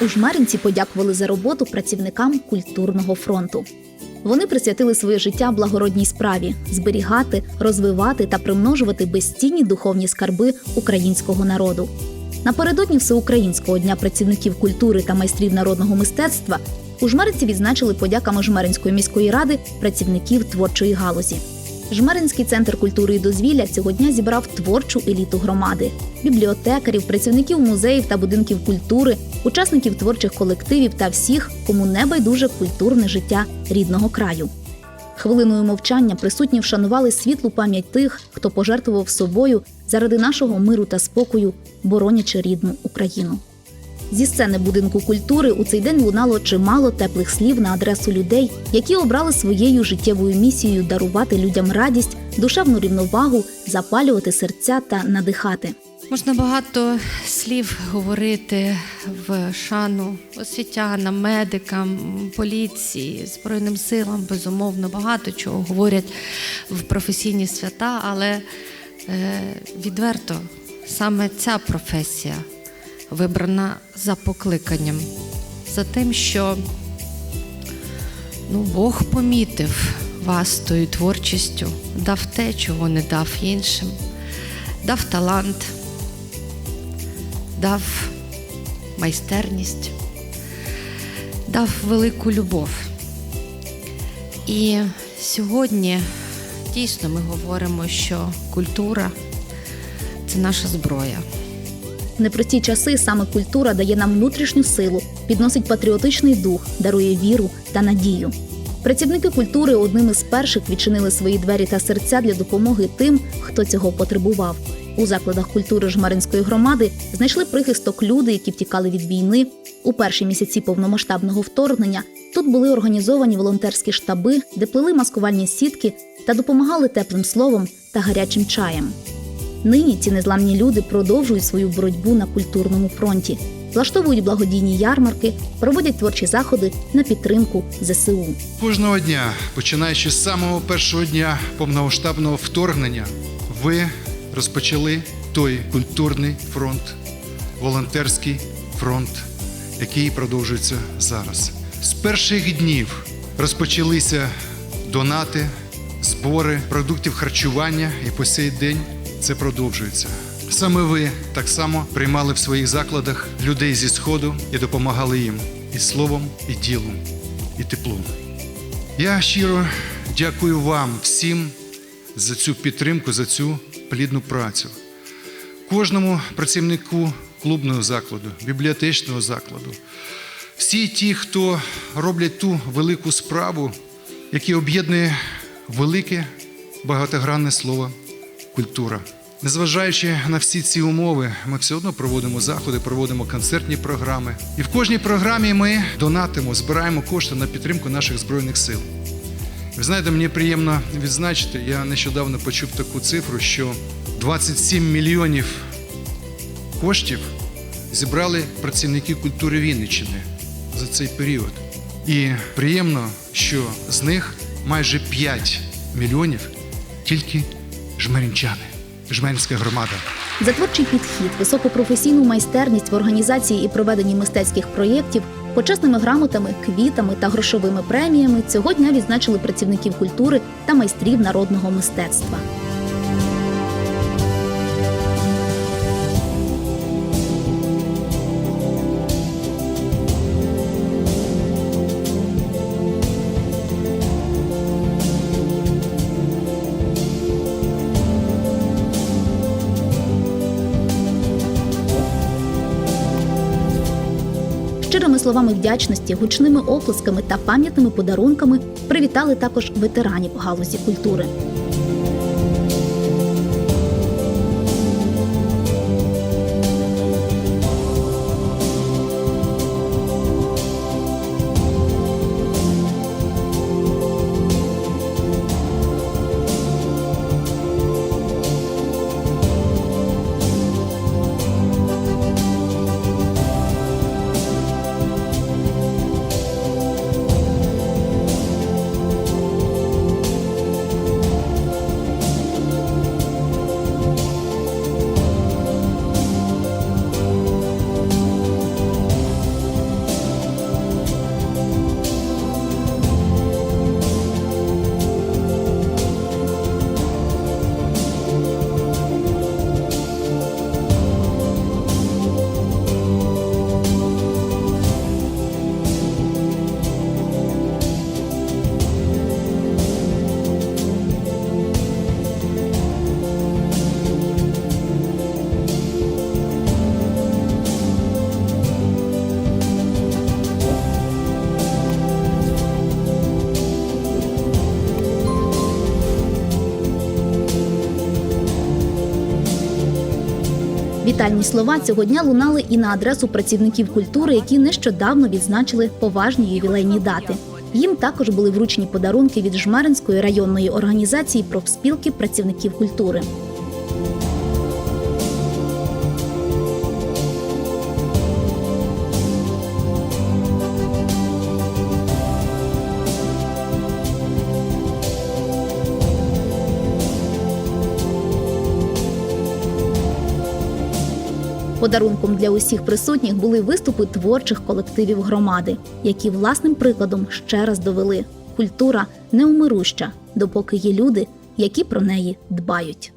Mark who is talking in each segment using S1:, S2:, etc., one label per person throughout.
S1: У Жмеринці подякували за роботу працівникам культурного фронту. Вони присвятили своє життя благородній справі зберігати, розвивати та примножувати безцінні духовні скарби українського народу. Напередодні Всеукраїнського дня працівників культури та майстрів народного мистецтва у Жмеринці відзначили подяками Жмеринської міської ради працівників творчої галузі. Жмеринський центр культури і дозвілля цього дня зібрав творчу еліту громади: бібліотекарів, працівників музеїв та будинків культури, учасників творчих колективів та всіх, кому не байдуже культурне життя рідного краю. Хвилиною мовчання присутні вшанували світлу пам'ять тих, хто пожертвував собою заради нашого миру та спокою, боронячи рідну Україну. Зі сцени будинку культури у цей день лунало чимало теплих слів на адресу людей, які обрали своєю життєвою місією дарувати людям радість, душевну рівновагу, запалювати серця та надихати.
S2: Можна багато слів говорити в шану освітянам, медикам, поліції, Збройним силам, безумовно, багато чого говорять в професійні свята, але е, відверто саме ця професія вибрана за покликанням, за тим, що ну, Бог помітив вас тою творчістю, дав те, чого не дав іншим, дав талант дав майстерність, дав велику любов. І сьогодні дійсно ми говоримо, що культура це наша зброя.
S1: В непрості часи саме культура дає нам внутрішню силу, підносить патріотичний дух, дарує віру та надію. Працівники культури одними з перших відчинили свої двері та серця для допомоги тим, хто цього потребував. У закладах культури Жмаринської громади знайшли прихисток люди, які втікали від війни. У перші місяці повномасштабного вторгнення тут були організовані волонтерські штаби, де плели маскувальні сітки та допомагали теплим словом та гарячим чаєм. Нині ці незламні люди продовжують свою боротьбу на культурному фронті, влаштовують благодійні ярмарки, проводять творчі заходи на підтримку ЗСУ.
S3: Кожного дня, починаючи з самого першого дня повномасштабного вторгнення, ви розпочали той культурний фронт, волонтерський фронт, який продовжується зараз. З перших днів розпочалися донати, збори продуктів харчування, і по сей день це продовжується. Саме ви так само приймали в своїх закладах людей зі сходу і допомагали їм і словом, і ділом, і теплом. Я щиро дякую вам всім за цю підтримку, за цю плідну працю. Кожному працівнику клубного закладу, бібліотечного закладу, всі ті, хто роблять ту велику справу, яка об'єднує велике багатогранне слово культура. Незважаючи на всі ці умови, ми все одно проводимо заходи, проводимо концертні програми. І в кожній програмі ми донатимо, збираємо кошти на підтримку наших збройних сил. Ви знаєте, мені приємно відзначити, я нещодавно почув таку цифру, що 27 мільйонів коштів зібрали працівники культури Вінниччини за цей період. І приємно, що з них майже 5 мільйонів тільки жмеринчани, жмеринська громада.
S1: За творчий підхід, високопрофесійну майстерність в організації і проведенні мистецьких проєктів, почесними грамотами, квітами та грошовими преміями цього дня відзначили працівників культури та майстрів народного мистецтва. Щирими словами вдячності, гучними оплесками та пам'ятними подарунками привітали також ветеранів галузі культури. Вітальні слова цього дня лунали і на адресу працівників культури, які нещодавно відзначили поважні ювілейні дати. Їм також були вручені подарунки від Жмеринської районної організації профспілки працівників культури. Подарунком для усіх присутніх були виступи творчих колективів громади, які власним прикладом ще раз довели: культура неумируща, допоки є люди, які про неї дбають.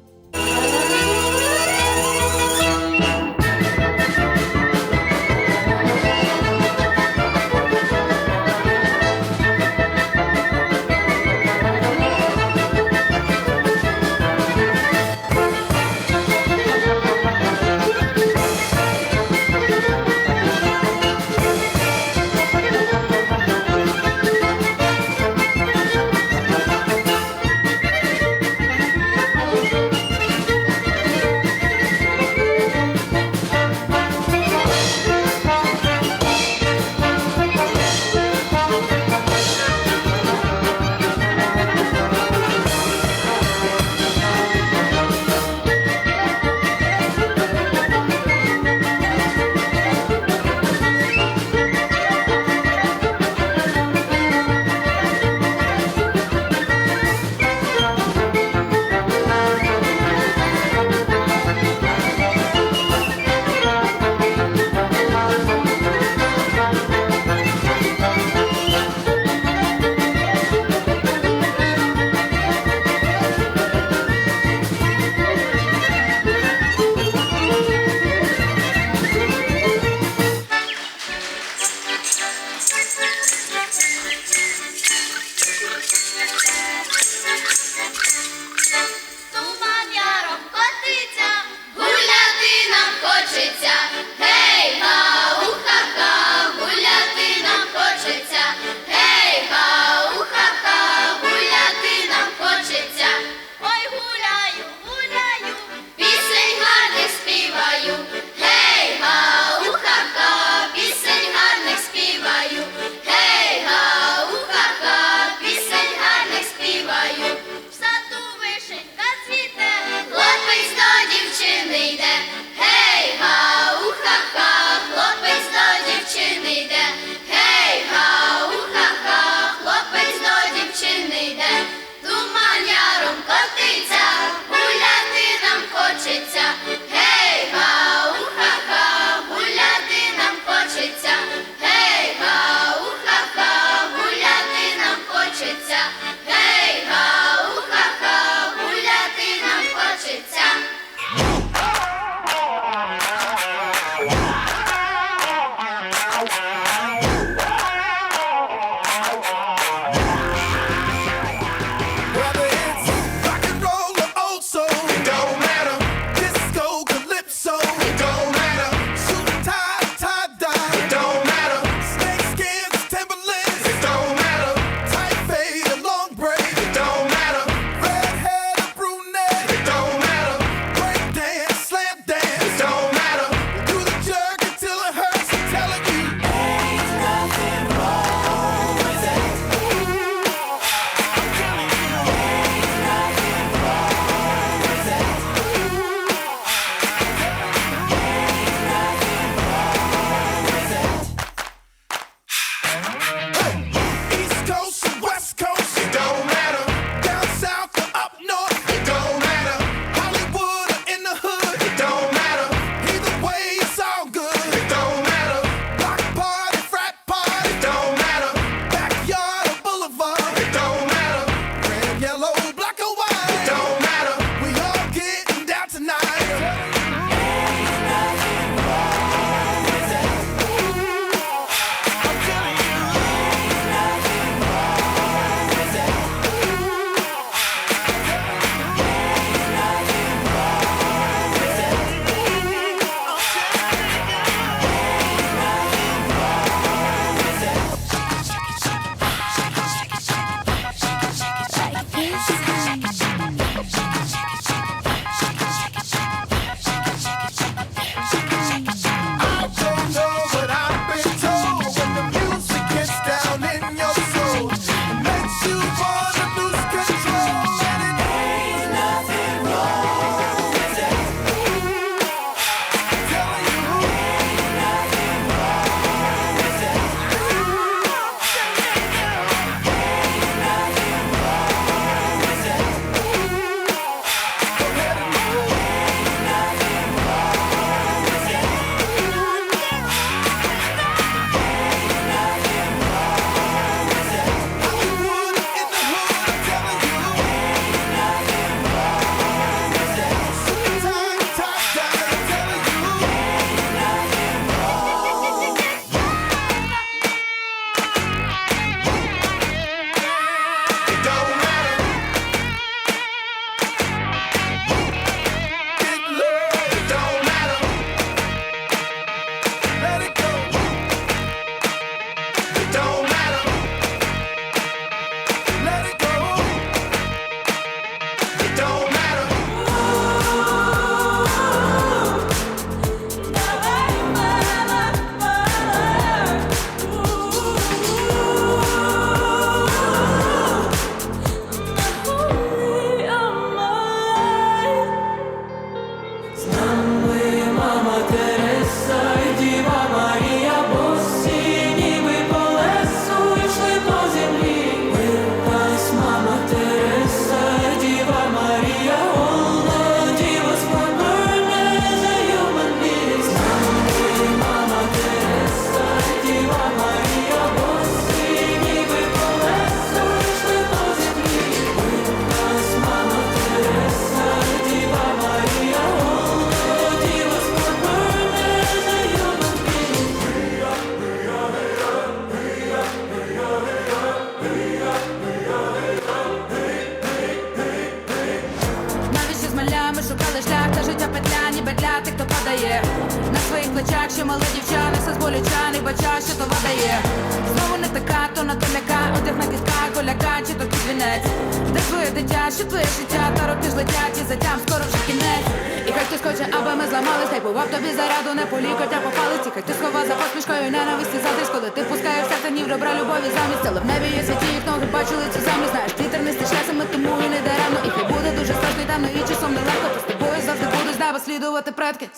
S4: Що мале дівча несе з болючани, бача, що то дає. Знову не така, то на то ляка, одяг на кітках, голяка, чи то кізвінець. Де твоє дитя, що твоє життя, та роки ж летять і затям скоро вже кінець. І хай хтось хоче, аби ми зламались, хай бував тобі зараду, не полікотя по палиці, хай хтось сховав за посмішкою ненависті задріз, коли ти пускаєш серце ні в добра любові замість, але в небі є святі їх ноги бачили цю землю, знаєш, вітер не стишлясами, тому неба слідувати предки.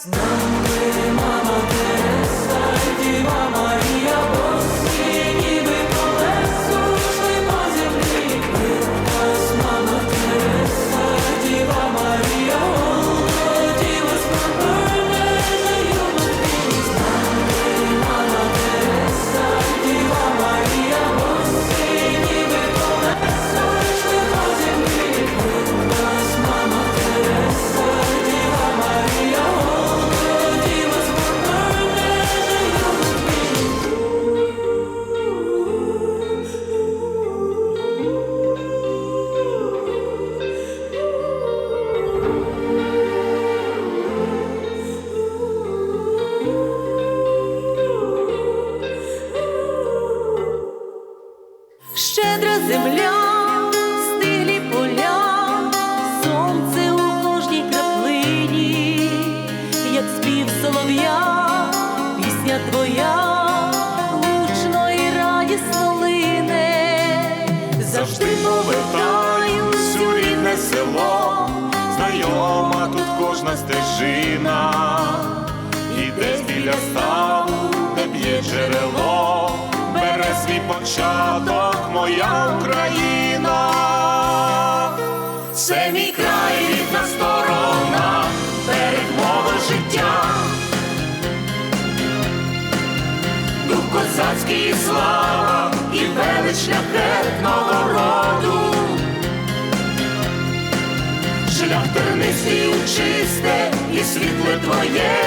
S5: Щедра завжди повертаюсь у рідне село, знайома тут кожна стежина, і десь біля ставу, де б'є джерело, бере свій початок моя Україна. Це мій край, рідна сторона, берег мого життя. Дух козацький слава велич шляхетного роду. Шлях тернистий чисте і світле твоє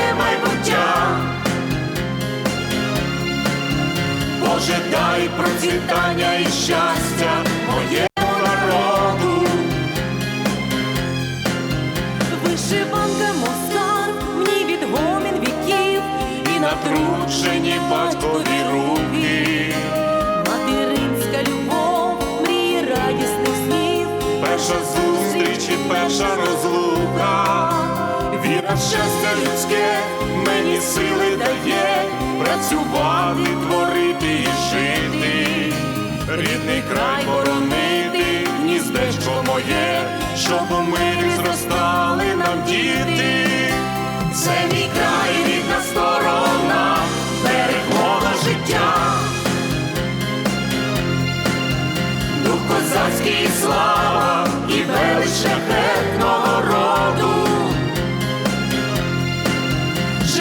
S5: перша розлука. Віра в щастя людське мені сили дає працювати, творити і жити, рідний край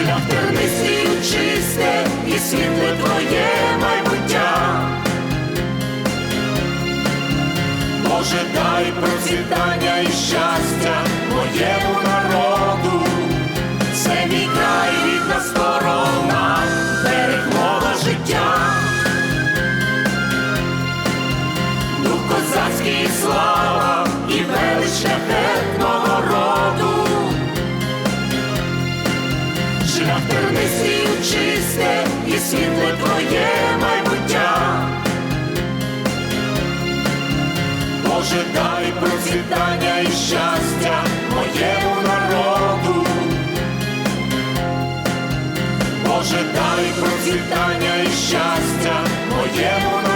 S5: Шлях тернистий у чисте і світле твоє майбуття. Боже, дай процвітання і щастя моєму народу. Тернистий чисте і світле твоє майбуття. Боже, дай процвітання і щастя моєму народу. Боже, дай процвітання і щастя моєму